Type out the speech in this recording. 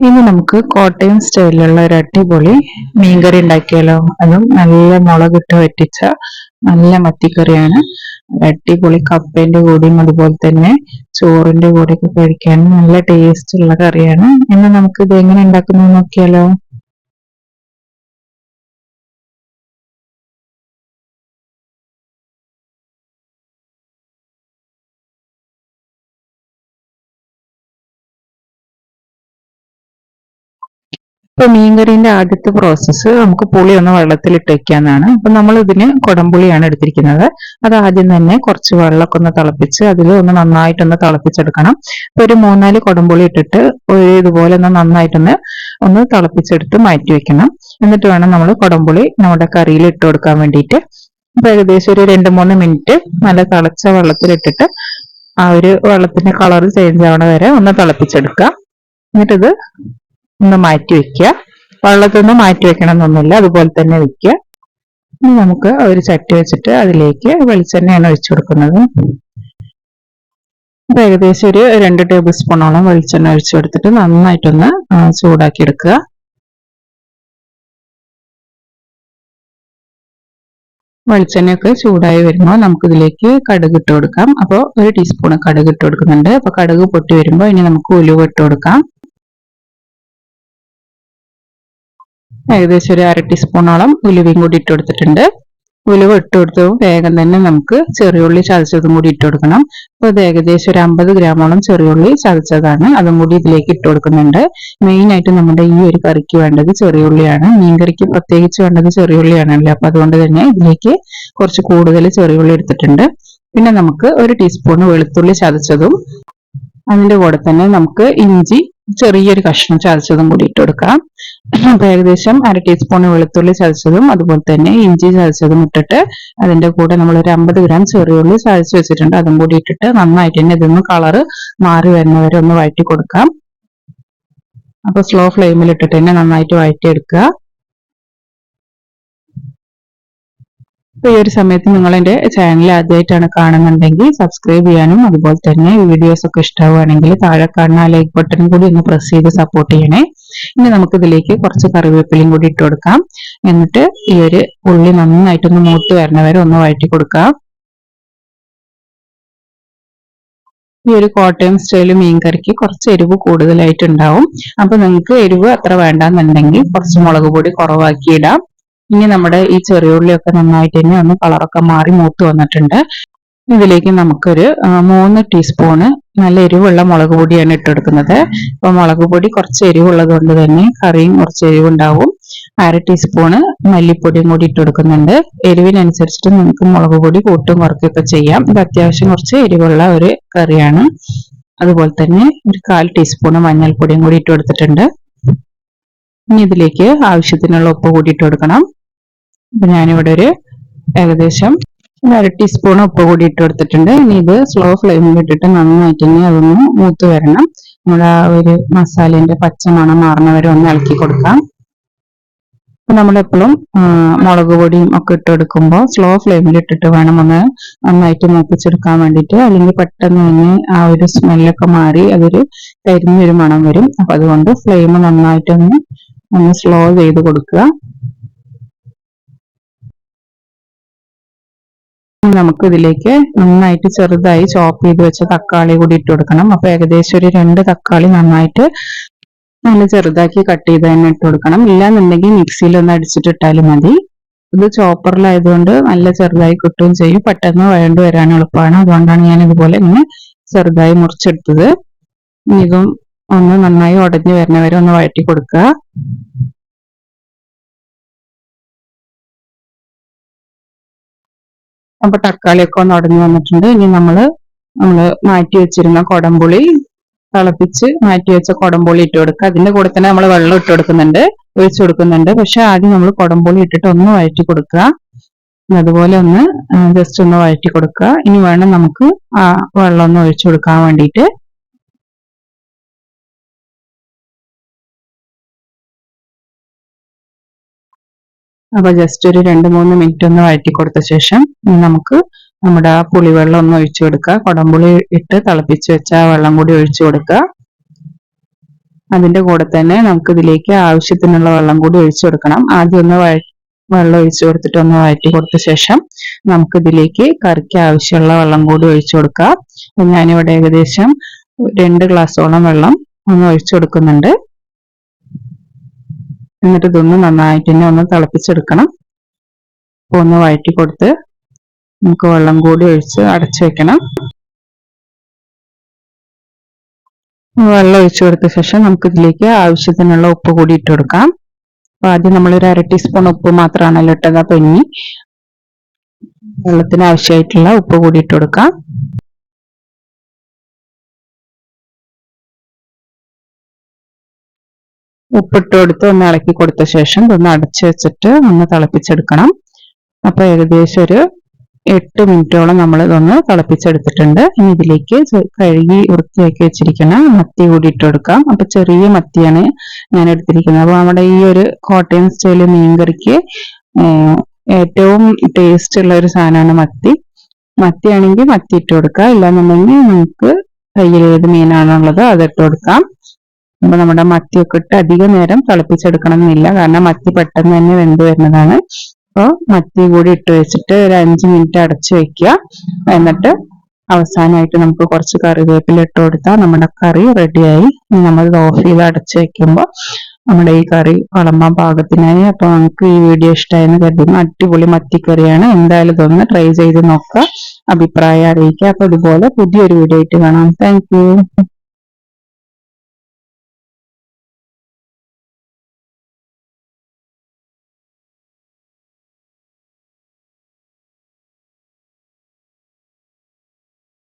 ഇനി നമുക്ക് കോട്ടയം സ്റ്റൈലിലുള്ള ഒരു അടിപൊളി മീൻകറി ഉണ്ടാക്കിയാലോ? അതും നല്ല മുളകിട്ട് വറ്റിച്ച നല്ല മത്തിക്കറിയാണ്. അടിപൊളി കപ്പേന്റെ കൂടെയും അതുപോലെ തന്നെ ചോറിന്റെ കൂടെയൊക്കെ കഴിക്കാൻ നല്ല ടേസ്റ്റ് ഉള്ള കറിയാണ്. ഇന്ന് നമുക്ക് ഇത് എങ്ങനെ ഉണ്ടാക്കുന്നത് നോക്കിയാലോ? ഇപ്പൊ മീൻകറിന്റെ ആദ്യത്തെ പ്രോസസ്സ് നമുക്ക് പുളി ഒന്ന് വെള്ളത്തിലിട്ട് വെക്കാന്നാണ്. അപ്പൊ നമ്മൾ ഇതിന് കുടംപുളിയാണ് എടുത്തിരിക്കുന്നത്. അത് ആദ്യം തന്നെ കുറച്ച് വെള്ളമൊക്കെ ഒന്ന് തിളപ്പിച്ച് അതിൽ ഒന്ന് നന്നായിട്ടൊന്ന് തിളപ്പിച്ചെടുക്കണം. ഇപ്പൊ ഒരു മൂന്നാൽ കുടംപുളി ഇട്ടിട്ട് ഒരു ഇതുപോലെ ഒന്ന് നന്നായിട്ടൊന്ന് ഒന്ന് തിളപ്പിച്ചെടുത്ത് മാറ്റി വെക്കണം. എന്നിട്ട് വേണം നമ്മൾ കുടംപുളി നമ്മുടെ കറിയിൽ ഇട്ട് കൊടുക്കാൻ വേണ്ടിയിട്ട്. അപ്പൊ ഏകദേശം ഒരു രണ്ട് മൂന്ന് മിനിറ്റ് നല്ല തിളച്ച വെള്ളത്തിലിട്ടിട്ട് ആ ഒരു വെള്ളത്തിന്റെ കളർ ചേഞ്ച് ആവണ വരെ ഒന്ന് തിളപ്പിച്ചെടുക്കുക എന്നിട്ടിത് ഒന്ന് മാറ്റി വെക്കുക. വെള്ളത്തൊന്നും മാറ്റി വെക്കണം എന്നൊന്നുമില്ല അതുപോലെ തന്നെ വെക്കുക. ഇനി നമുക്ക് ഒരു ചട്ടി വെച്ചിട്ട് അതിലേക്ക് വെളിച്ചെണ്ണയാണ് ഒഴിച്ചു കൊടുക്കുന്നത്. അപ്പൊ ഏകദേശം ഒരു രണ്ട് ടേബിൾ സ്പൂണോളം വെളിച്ചെണ്ണ ഒഴിച്ചു കൊടുത്തിട്ട് നന്നായിട്ടൊന്ന് ചൂടാക്കി എടുക്കുക. വെളിച്ചെണ്ണയൊക്കെ ചൂടായി വരുമ്പോൾ നമുക്ക് ഇതിലേക്ക് കടുക് ഇട്ട് കൊടുക്കാം. അപ്പോൾ ഒരു ടീസ്പൂൺ കടുക് ഇട്ട് കൊടുക്കുന്നുണ്ട്. അപ്പൊ കടുക് പൊട്ടി വരുമ്പോൾ ഇനി നമുക്ക് ഉലുവ ഇട്ട് കൊടുക്കാം. ഏകദേശം ഒരു അര ടീസ്പൂണോളം ഉലുവയും കൂടി ഇട്ട് കൊടുത്തിട്ടുണ്ട്. ഉലുവ ഇട്ട് കൊടുത്തതും വേഗം തന്നെ നമുക്ക് ചെറിയുള്ളി ചതച്ചതും കൂടി ഇട്ട് കൊടുക്കണം. അപ്പൊ ഇത് ഏകദേശം ഒരു അമ്പത് ഗ്രാമോളം ചെറിയുള്ളി ചതച്ചതാണ്. അതും കൂടി ഇതിലേക്ക് ഇട്ട് കൊടുക്കുന്നുണ്ട്. മെയിൻ ആയിട്ട് നമ്മുടെ ഈ ഒരു കറിക്ക് വേണ്ടത് ചെറിയുള്ളിയാണ് മീൻകറിക്ക് പ്രത്യേകിച്ച് വേണ്ടത് ചെറിയുള്ളിയാണല്ലോ അപ്പൊ അതുകൊണ്ട് തന്നെ ഇതിലേക്ക് കുറച്ച് കൂടുതൽ ചെറിയുള്ളി എടുത്തിട്ടുണ്ട്. പിന്നെ നമുക്ക് ഒരു ടീസ്പൂൺ വെളുത്തുള്ളി ചതച്ചതും അതിന്റെ കൂടെ തന്നെ നമുക്ക് ഇഞ്ചി ചെറിയൊരു കഷ്ണം ചതച്ചതും കൂടി ഇട്ട് കൊടുക്കാം. അപ്പൊ ഏകദേശം അര ടീസ്പൂൺ വെളുത്തുള്ളി ചതച്ചതും അതുപോലെ തന്നെ ഇഞ്ചി ചതച്ചതും ഇട്ടിട്ട് അതിന്റെ കൂടെ നമ്മൾ ഒരു അമ്പത് ഗ്രാം ചെറിയുള്ളി ചതച്ച് വെച്ചിട്ടുണ്ട്. അതും കൂടി ഇട്ടിട്ട് നന്നായിട്ട് തന്നെ ഇതൊന്ന് കളറ് മാറി വരുന്നവരെ ഒന്ന് വഴറ്റി കൊടുക്കാം. അപ്പൊ സ്ലോ ഫ്ലെയിമിൽ ഇട്ടിട്ട് തന്നെ നന്നായിട്ട് വഴറ്റിയെടുക്കുക. ഈ ഒരു സമയത്ത് നിങ്ങൾ എന്റെ ചാനൽ ആദ്യമായിട്ടാണ് കാണുന്നുണ്ടെങ്കിൽ സബ്സ്ക്രൈബ് ചെയ്യാനും അതുപോലെ തന്നെ വീഡിയോസ് ഒക്കെ ഇഷ്ടമാവുകയാണെങ്കിൽ താഴെ കാണുന്ന ലൈക്ക് ബട്ടൺ കൂടി ഒന്ന് പ്രസ് ചെയ്ത് സപ്പോർട്ട് ചെയ്യണേ. ഇനി നമുക്ക് ഇതിലേക്ക് കുറച്ച് കറിവേപ്പിലയും കൂടി ഇട്ട് കൊടുക്കാം. എന്നിട്ട് ഈ ഒരു ഉള്ളി നന്നായിട്ടൊന്ന് മൂത്ത് വരണവരെ ഒന്ന് വഴറ്റി കൊടുക്കാം. ഈ ഒരു കോട്ടയം സ്റ്റൈൽ മീൻകറിക്ക് കുറച്ച് എരിവ് കൂടുതലായിട്ടുണ്ടാവും. അപ്പൊ നിങ്ങൾക്ക് എരിവ് അത്ര വേണ്ടെന്നുണ്ടെങ്കിൽ കുറച്ച് മുളക് പൊടി കുറവാക്കി ഇടാം. ഇനി നമ്മുടെ ഈ ചെറിയുള്ളിയൊക്കെ നന്നായിട്ട് തന്നെ ഒന്ന് കളറൊക്കെ മാറി മൂത്ത് വന്നിട്ടുണ്ട്. ഇതിലേക്ക് നമുക്കൊരു മൂന്ന് ടീസ്പൂണ് നല്ല എരിവുള്ള മുളക് പൊടിയാണ് ഇട്ടെടുക്കുന്നത്. അപ്പൊ മുളക് പൊടി കുറച്ച് എരിവുള്ളത് കൊണ്ട് തന്നെ കറിയും കുറച്ച് എരിവുണ്ടാവും. അര ടീസ്പൂണ് മല്ലിപ്പൊടിയും കൂടി ഇട്ടെടുക്കുന്നുണ്ട്. എരിവിനനുസരിച്ചിട്ട് നമുക്ക് മുളക് പൊടി കൂട്ടും കുറയ്ക്കുകയൊക്കെ ചെയ്യാം. ഇത് അത്യാവശ്യം കുറച്ച് എരിവുള്ള ഒരു കറിയാണ്. അതുപോലെ തന്നെ ഒരു കാൽ ടീസ്പൂണ് മഞ്ഞൾപ്പൊടിയും കൂടി ഇട്ട് കൊടുത്തിട്ടുണ്ട് ഇനി ഇതിലേക്ക് ആവശ്യത്തിനുള്ള ഉപ്പ് കൂടി ഇട്ട് കൊടുക്കണം അപ്പൊ ഞാനിവിടെ ഒരു ഏകദേശം അര ടീസ്പൂൺ ഉപ്പ് കൂടി ഇട്ട് കൊടുത്തിട്ടുണ്ട്. ഇനി ഇത് സ്ലോ ഫ്ലെയിമിൽ ഇട്ടിട്ട് നന്നായിട്ട് തന്നെ അതൊന്ന് മൂത്ത് വരണം. നമ്മുടെ ആ ഒരു മസാലേന്റെ പച്ചമണം മാറുന്നവരെ ഒന്ന് ഇളക്കി കൊടുക്കാം. അപ്പൊ നമ്മളെപ്പോഴും മുളക് പൊടിയും ഒക്കെ ഇട്ട് എടുക്കുമ്പോൾ സ്ലോ ഫ്ലെയിമിൽ ഇട്ടിട്ട് വേണം ഒന്ന് നന്നായിട്ട് മൂപ്പിച്ചെടുക്കാൻ വേണ്ടിയിട്ട്. അല്ലെങ്കിൽ പെട്ടെന്ന് തന്നെ ആ ഒരു സ്മെല്ലൊക്കെ മാറി അതൊരു കരിഞ്ഞൊരു മണം വരും. അപ്പൊ അതുകൊണ്ട് ഫ്ലെയിം നന്നായിട്ടൊന്ന് ഒന്ന് സ്ലോ ചെയ്ത് കൊടുക്കുക. നമുക്ക് ഇതിലേക്ക് നന്നായിട്ട് ചെറുതായി ചോപ്പ് ചെയ്ത് വെച്ച തക്കാളി കൂടി ഇട്ട് കൊടുക്കണം. അപ്പൊ ഏകദേശം ഒരു രണ്ട് തക്കാളി നന്നായിട്ട് നല്ല ചെറുതാക്കി കട്ട് ചെയ്ത് തന്നെ ഇട്ട് കൊടുക്കണം. ഇല്ലാന്നുണ്ടെങ്കിൽ മിക്സിയിൽ ഒന്ന് അടിച്ചിട്ടിട്ടാലും മതി. ഇത് ചോപ്പറിലായതുകൊണ്ട് നല്ല ചെറുതായി കിട്ടുകയും ചെയ്യും. പെട്ടെന്ന് വഴണ്ട് വരാൻ എളുപ്പമാണ്. അതുകൊണ്ടാണ് ഞാൻ ഇതുപോലെ ഇങ്ങനെ ചെറുതായി മുറിച്ചെടുത്തത്. ഇതും ഒന്ന് നന്നായി ഉടഞ്ഞു വരുന്നവരെ ഒന്ന് വഴറ്റി കൊടുക്കുക. അപ്പൊ തക്കാളിയൊക്കെ ഒന്ന് ഉടഞ്ഞു വന്നിട്ടുണ്ട്. ഇനി നമ്മൾ നമ്മൾ മാറ്റി വെച്ചിരുന്ന കൊടംപുളി തിളപ്പിച്ച് മാറ്റി വെച്ച കൊടംപുളി ഇട്ട് കൊടുക്കുക. അതിന്റെ കൂടെ തന്നെ നമ്മൾ വെള്ളം ഇട്ട് കൊടുക്കുന്നുണ്ട് ഒഴിച്ചു കൊടുക്കുന്നുണ്ട്. പക്ഷെ ആദ്യം നമ്മൾ കൊടംപുളി ഇട്ടിട്ട് ഒന്ന് വഴറ്റി കൊടുക്കുക. അതുപോലെ ഒന്ന് ജസ്റ്റ് ഒന്ന് വഴറ്റി കൊടുക്കുക. ഇനി വേണം നമുക്ക് ആ വെള്ളം ഒന്ന് ഒഴിച്ചു കൊടുക്കാൻ വേണ്ടിയിട്ട് അപ്പൊ ജസ്റ്റ് ഒരു രണ്ട് മൂന്ന് മിനിറ്റ് ഒന്ന് വഴറ്റി കൊടുത്ത ശേഷം നമുക്ക് നമ്മുടെ പുളിവെള്ളം ഒന്ന് ഒഴിച്ചു കൊടുക്കുക. കുടംപുളി ഇട്ട് തിളപ്പിച്ച് വെച്ച വെള്ളം കൂടി ഒഴിച്ചു കൊടുക്കുക. അതിന്റെ കൂടെ തന്നെ നമുക്ക് ഇതിലേക്ക് ആവശ്യത്തിനുള്ള വെള്ളം കൂടി ഒഴിച്ചു കൊടുക്കണം. ആദ്യം ഒന്ന് വെള്ളം ഒഴിച്ചു കൊടുത്തിട്ട് ഒന്ന് വഴറ്റി കൊടുത്ത ശേഷം നമുക്ക് ഇതിലേക്ക് കറിക്ക് ആവശ്യമുള്ള വെള്ളം കൂടി ഒഴിച്ചു കൊടുക്കുക. ഞാനിവിടെ ഏകദേശം രണ്ട് ഗ്ലാസ്സോളം വെള്ളം ഒന്ന് ഒഴിച്ചു കൊടുക്കുന്നുണ്ട്. എന്നിട്ട് ഇതൊന്ന് നന്നായിട്ട് തന്നെ ഒന്ന് തിളപ്പിച്ചെടുക്കണം. അപ്പൊ ഒന്ന് വഴറ്റി കൊടുത്ത് നമുക്ക് വെള്ളം കൂടി ഒഴിച്ച് അടച്ചു വെക്കണം. വെള്ളം ഒഴിച്ചു കൊടുത്ത ശേഷം നമുക്ക് ഇതിലേക്ക് ആവശ്യത്തിനുള്ള ഉപ്പ് കൂടി ഇട്ട് കൊടുക്കാം. അപ്പൊ ആദ്യം നമ്മൾ ഒരു അര ടീസ്പൂൺ ഉപ്പ് മാത്രമാണല്ലോ ഇട്ടത്. അപ്പൊ ഇനി വെള്ളത്തിന് ആവശ്യമായിട്ടുള്ള ഉപ്പ് കൂടി ഇട്ട് കൊടുക്കാം. ഉപ്പിട്ട് കൊടുത്ത് ഒന്ന് ഇളക്കി കൊടുത്ത ശേഷം ഇതൊന്ന് അടച്ചു വെച്ചിട്ട് ഒന്ന് തിളപ്പിച്ചെടുക്കണം. അപ്പൊ ഏകദേശം ഒരു എട്ട് മിനിറ്റോളം നമ്മൾ ഇതൊന്ന് തിളപ്പിച്ചെടുത്തിട്ടുണ്ട്. ഇനി ഇതിലേക്ക് കഴുകി വൃത്തിയാക്കി വെച്ചിരിക്കുന്ന മത്തി കൂടി ഇട്ട് കൊടുക്കാം. അപ്പൊ ചെറിയ മത്തിയാണ് ഞാൻ എടുത്തിരിക്കുന്നത്. അപ്പൊ നമ്മുടെ ഈ ഒരു കോട്ടയം സ്റ്റൈൽ മീൻകറിക്ക് ഏറ്റവും ടേസ്റ്റ് ഉള്ള ഒരു സാധനമാണ് മത്തി. മത്തിയാണെങ്കിൽ മത്തി ഇട്ട് കൊടുക്കാം. ഇല്ലാന്നുണ്ടെങ്കിൽ നമുക്ക് കയ്യിൽ ഏത് മീനാണുള്ളത് അത് ഇട്ട് കൊടുക്കാം. അപ്പൊ നമ്മുടെ മത്തിയൊക്കെ ഇട്ട് അധികം നേരം തിളപ്പിച്ചെടുക്കണം എന്നില്ല കാരണം മത്തി പെട്ടെന്ന് തന്നെ വെന്ത് വരുന്നതാണ്. അപ്പോൾ മത്തി കൂടി ഇട്ട് വെച്ചിട്ട് ഒരു അഞ്ച് മിനിറ്റ് അടച്ചു വെക്കുക. എന്നിട്ട് അവസാനമായിട്ട് നമുക്ക് കുറച്ച് കറിവേപ്പില ഇട്ട് കൊടുത്താൽ നമ്മുടെ കറി റെഡിയായി നമ്മൾ ഓഫ് അടച്ചു വെക്കുമ്പോൾ നമ്മുടെ ഈ കറി വളമ്പാൻ പാകത്തിനായി അപ്പൊ നമുക്ക് ഈ വീഡിയോ ഇഷ്ടമായെന്ന് കരുതുന്നു. അടിപൊളി മത്തിക്കറിയാണ്. എന്തായാലും ഇതൊന്ന് ട്രൈ ചെയ്ത് നോക്കുക. അഭിപ്രായം അറിയിക്കുക. അപ്പൊ ഇതുപോലെ പുതിയൊരു വീഡിയോ ആയിട്ട് കാണാം. താങ്ക്